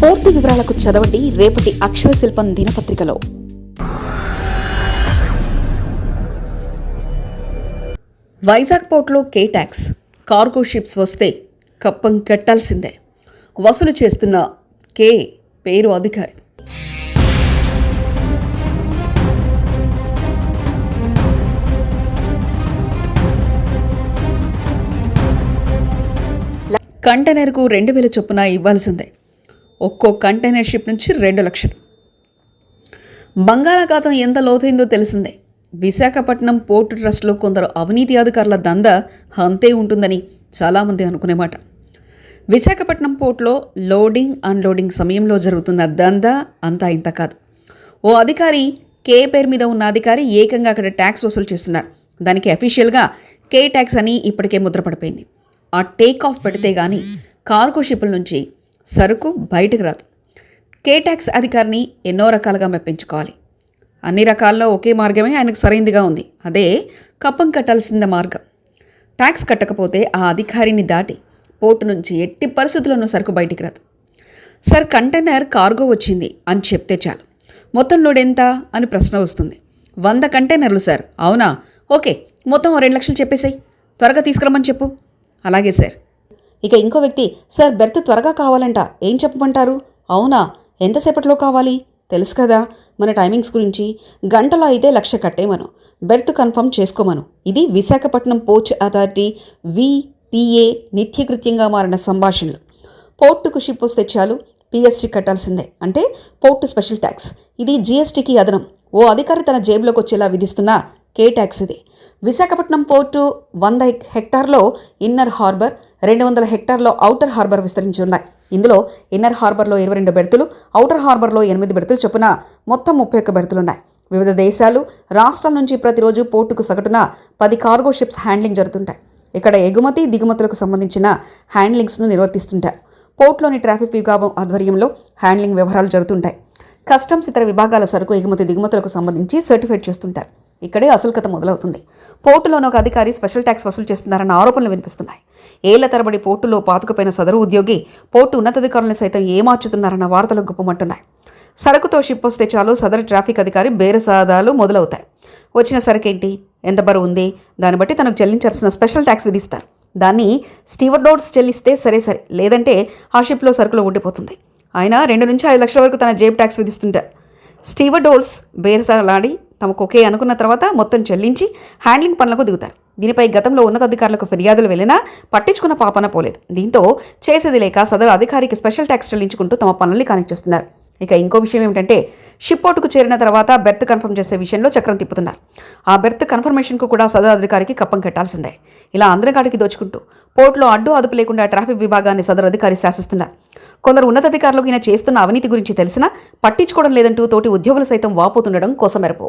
పూర్తి వివరాలకు చదవండి రేపటి అక్షర శిల్పం దినపత్రికలో. వైజాగ్ పోర్ట్లో కేటాక్స్ కార్గో షిప్స్ వస్తే కప్పం కట్టాల్సిందే. వసూలు చేస్తున్న కే పేరు అధికారి. కంటైనర్కు రెండు వేల చొప్పున ఇవ్వాల్సిందే. ఒక్కో కంటైనర్ షిప్ నుంచి రెండు లక్షలు. బంగాళాఖాతం ఎంత లోతైందో తెలిసిందే. విశాఖపట్నం పోర్టు ట్రస్ట్లో కొందరు అవినీతి అధికారుల దంద అంతే ఉంటుందని చాలామంది అనుకునేమాట విశాఖపట్నం పోర్ట్లో లోడింగ్ అన్లోడింగ్ సమయంలో జరుగుతున్న దంద అంతా ఇంత కాదు. ఓ అధికారి కే పేరు మీద ఉన్న అధికారి ఏకంగా అక్కడ ట్యాక్స్ వసూలు చేస్తున్నారు. దానికి అఫీషియల్గా కే ట్యాక్స్ అని ఇప్పటికే ముద్రపడిపోయింది. ఆ టేక్ ఆఫ్ పెడితే కానీ కార్గో షిప్పుల నుంచి సరుకు బయటకు రాదు. కేటాక్స్ అధికారిని ఎన్నో రకాలుగా మెప్పించుకోవాలి. అన్ని రకాల్లో ఒకే మార్గమే ఆయనకు సరైందిగా ఉంది. అదే కప్పం కట్టాల్సిన మార్గం. ట్యాక్స్ కట్టకపోతే ఆ అధికారిని దాటి పోర్టు నుంచి ఎట్టి పరిస్థితుల్లోనూ సరుకు బయటికి రాదు. సార్ కంటైనర్ కార్గో వచ్చింది అని చెప్తే చాలు. మొత్తం లోడ్ ఎంత? అని ప్రశ్న వస్తుంది. వంద కంటైనర్లు సార్. అవునా? ఓకే మొత్తం రెండు లక్షలు చెప్పేసాయి. త్వరగా తీసుకురమ్మని చెప్పు. అలాగే సార్. ఇక ఇంకో వ్యక్తి సార్ బెర్త్ త్వరగా కావాలంట. ఏం చెప్పమంటారు? అవునా? ఎంతసేపట్లో కావాలి? తెలుసు కదా మన టైమింగ్స్ గురించి. గంటలో అయితే లక్ష కట్టేమను. బెర్త్ కన్ఫర్మ్ చేసుకోమను. ఇది విశాఖపట్నం పోర్ట్ అథారిటీ విపిఏ నిత్యకృత్యంగా మారిన సంభాషణలు. పోర్టుకు షిప్ వస్తే చాలు పిఎస్టీ కట్టాల్సిందే. అంటే పోర్టు స్పెషల్ ట్యాక్స్. ఇది జీఎస్టీకి అదనం. ఓ అధికారి తన జేబులోకి వచ్చేలా విధిస్తున్న కే ట్యాక్స్ ఇది. విశాఖపట్నం పోర్టు వంద హెక్టార్లో ఇన్నర్ హార్బర్ రెండు వందల హెక్టార్లో ఔటర్ హార్బర్ విస్తరించి ఉన్నాయి. ఇందులో ఇన్నర్ హార్బర్లో ఇరవై రెండు బెర్తులు ఔటర్ హార్బర్లో ఎనిమిది బెర్తులు చొప్పున మొత్తం ముప్పై ఒక్క బెర్తులున్నాయి. వివిధ దేశాలు రాష్ట్రాల నుంచి ప్రతిరోజు పోర్టుకు సగటున పది కార్గో షిప్స్ హ్యాండ్లింగ్ జరుగుతుంటాయి. ఇక్కడ ఎగుమతి దిగుమతులకు సంబంధించిన హ్యాండ్లింగ్స్ను నిర్వర్తిస్తుంటారు పోర్ట్లోని ట్రాఫిక్ విభాగం ఆధ్వర్యంలో హ్యాండ్లింగ్ వ్యవహారాలు జరుగుతుంటాయి. కస్టమ్స్ ఇతర విభాగాల సరుకు ఎగుమతి దిగుమతులకు సంబంధించి సర్టిఫైడ్ చేస్తుంటారు. ఇక్కడే అసలు కథ మొదలవుతుంది. పోర్టులోని ఒక అధికారి స్పెషల్ ట్యాక్స్ వసూలు చేస్తున్నారన్న ఆరోపణలు వినిపిస్తున్నాయి. ఏళ్ళ తరబడి పోర్టులో పాతుకుపోయిన సదరు ఉద్యోగి పోర్టు ఉన్నతాధికారులను సైతం ఏమార్చుతున్నారన్న వార్తలు గుప్పమంటున్నాయి. సరుకుతో షిప్ వస్తే చాలు సదరు ట్రాఫిక్ అధికారి బేరసాదాలు మొదలవుతాయి. వచ్చిన సరుకేంటి? ఎంత బరువు ఉంది? దాన్ని బట్టి తనకు చెల్లించాల్సిన స్పెషల్ ట్యాక్స్ విధిస్తారు. దాన్ని స్టీవర్డోడ్స్ చెల్లిస్తే సరే సరే లేదంటే ఆ షిప్లో సరుకులు ఉండిపోతుంది. ఆయన రెండు నుంచి ఐదు లక్షల వరకు తన జేబ్ ట్యాక్స్ విధిస్తుంటారు. స్టీవర్డోల్స్ బేరసాలాడి తమకు ఒకే అనుకున్న తర్వాత మొత్తం చెల్లించి హ్యాండ్లింగ్ పనులకు దిగుతారు. దీనిపై గతంలో ఉన్నతాధికారులకు ఫిర్యాదులు వెళ్ళినా పట్టించుకున్న పాపన పోలేదు. దీంతో చేసేది లేక సదరు అధికారికి స్పెషల్ ట్యాక్స్ చెల్లించుకుంటూ తమ పనుల్ని కానిచ్చేస్తున్నారు. ఇక ఇంకో విషయం ఏమిటంటే షిప్పోర్టుకు చేరిన తర్వాత బెర్త్ కన్ఫర్మ్ చేసే విషయంలో చక్రం తిప్పుతున్నారు. ఆ బెర్త్ కన్ఫర్మేషన్కు కూడా సదరు అధికారికి కప్పం కట్టాల్సిందే. ఇలా అందరికాడికి దోచుకుంటూ పోర్టులో అడ్డు అదుపు లేకుండా ట్రాఫిక్ విభాగాన్ని సదరు అధికారి శాసిస్తున్నారు. కొందరు ఉన్నతాధికారులకు ఈయన చేస్తున్న అవినీతి గురించి తెలిసినా పట్టించుకోవడం లేదంటూ తోటి ఉద్యోగులు సైతం వాపోతుండడం కోసమెరపు.